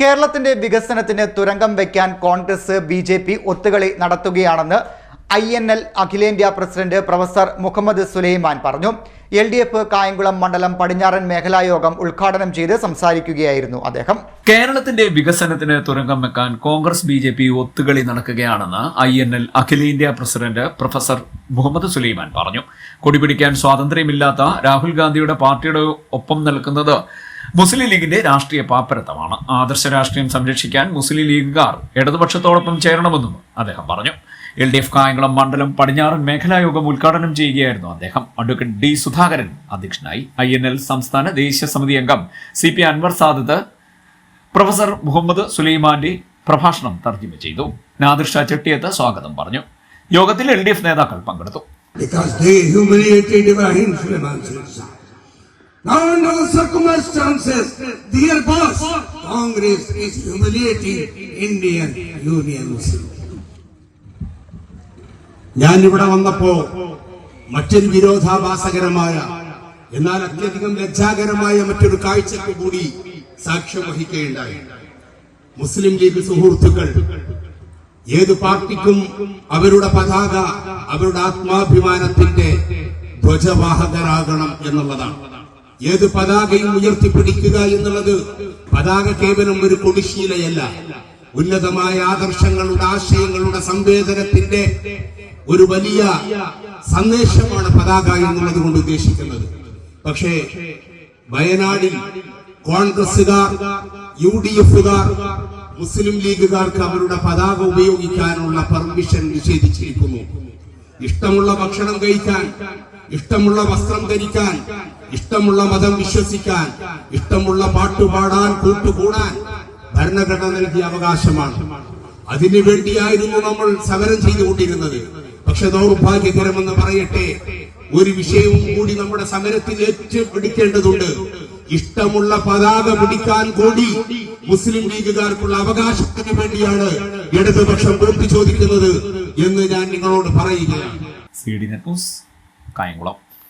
കേരളത്തിന്റെ വികസനത്തിന് തുരങ്കം വയ്ക്കാൻ കോൺഗ്രസ് ബി ജെ പി ഒത്തുകളി നടത്തുകയാണെന്ന് ഐ എൻ എൽ അഖിലേന്ത്യാ പ്രസിഡന്റ് പ്രൊഫസർ മുഹമ്മദ് സുലൈമാൻ പറഞ്ഞു. എൽ ഡി എഫ് കായംകുളം മണ്ഡലം പടിഞ്ഞാറൻ മേഖലാ യോഗം ഉദ്ഘാടനം ചെയ്ത് സംസാരിക്കുകയായിരുന്നു അദ്ദേഹം. കേരളത്തിന്റെ വികസനത്തിന് തുരങ്കം വെക്കാൻ കോൺഗ്രസ് ബി ജെ പി ഒത്തുകളി നടക്കുകയാണെന്ന് ഐ എൻ എൽ അഖിലേന്ത്യാ പ്രസിഡന്റ് പ്രൊഫസർ മുഹമ്മദ് സുലൈമാൻ പറഞ്ഞു. കൊടിപിടിക്കാൻ സ്വാതന്ത്ര്യമില്ലാത്ത രാഹുൽ ഗാന്ധിയുടെ പാർട്ടിയുടെ ഒപ്പം നിൽക്കുന്നത് മുസ്ലിം ലീഗിന്റെ രാഷ്ട്രീയ പാപ്പരത്തമാണ്. ആദർശ രാഷ്ട്രീയം സംരക്ഷിക്കാൻ മുസ്ലിം ലീഗുകാർ ഇടതുപക്ഷത്തോടൊപ്പം ചേരണമെന്നും അദ്ദേഹം പറഞ്ഞു. എൽ ഡി എഫ് കായംകുളം മണ്ഡലം പടിഞ്ഞാറൻ മേഖലാ യോഗം ഉദ്ഘാടനം ചെയ്യുകയായിരുന്നു അദ്ദേഹം. അഡ്വക്കേറ്റ് ഡി സുധാകരൻ അധ്യക്ഷനായി. ഐ എൻ എൽ സംസ്ഥാന ദേശീയ സമിതി അംഗം C P Anwar Sadath professor Muhammad സുലൈമാന്റെ പ്രഭാഷണം തർജമ ചെയ്തു. നാദിർ ചെട്ടിയത്ത് സ്വാഗതം പറഞ്ഞു. യോഗത്തിൽ എൽ ഡി എഫ് നേതാക്കൾ പങ്കെടുത്തു under the circumstances, dear boss, Congress is humiliating Indian Union Muslim. ഞാൻ ഇവിടെ വന്നപ്പോ മറ്റൊരു വിരോധാഭാസകരമായ എന്നാൽ അത്യധികം ലജ്ജാകരമായ മറ്റൊരു കാഴ്ചക്ക് കൂടി സാക്ഷ്യം വഹിക്കുകയുണ്ടായി. മുസ്ലിം ലീഗ് സുഹൃത്തുക്കൾ ഏത് പാർട്ടിക്കും അവരുടെ പതാക അവരുടെ ആത്മാഭിമാനത്തിന്റെ ധ്വജവാഹകരാകണം എന്നുള്ളതാണ്. ഏത് പതാകയും ഉയർത്തിപ്പിടിക്കുക എന്നുള്ളത് പതാക കേവലം ഒരു കൊടിശീലയല്ല. ഉന്നതമായ ആദർശങ്ങളുടെ ആശയങ്ങളുടെ സംവേദനത്തിന്റെ ഒരു വലിയ സന്ദേശമാണ് പതാക എന്നുള്ളത് കൊണ്ട് ഉദ്ദേശിക്കുന്നത്. പക്ഷേ വയനാടിൽ കോൺഗ്രസുകാർ യു ഡി എഫുകാർ മുസ്ലിം ലീഗുകാർക്ക് അവരുടെ പതാക ഉപയോഗിക്കാനുള്ള പെർമിഷൻ നിഷേധിച്ചിരിക്കുന്നു. ഇഷ്ടമുള്ള ഭക്ഷണം കഴിക്കാൻ ഇഷ്ടമുള്ള വസ്ത്രം ധരിക്കാൻ ഇഷ്ടമുള്ള മതം വിശ്വസിക്കാൻ ഇഷ്ടമുള്ള പാട്ടുപാടാൻ കൂട്ടുകൂടാൻ ഭരണഘടന നൽകിയ അവകാശമാണ്. അതിനുവേണ്ടിയായിരുന്നു നമ്മൾ സമരം ചെയ്തുകൊണ്ടിരുന്നത്. പക്ഷെ ദൗർഭാഗ്യകരമെന്ന് പറയട്ടെ ഒരു വിഷയവും കൂടി നമ്മുടെ സമരത്തിൽ ഏറ്റുപിടിക്കേണ്ടതുണ്ട് ഇഷ്ടമുള്ള പതാക പിടിക്കാൻ കൂടി മുസ്ലിം ലീഗുകാർക്കുള്ള അവകാശത്തിന് വേണ്ടിയാണ് ഇടതുപക്ഷം വോട്ട് ചോദിക്കുന്നത് എന്ന് ഞാൻ നിങ്ങളോട് പറയുകയാണ്.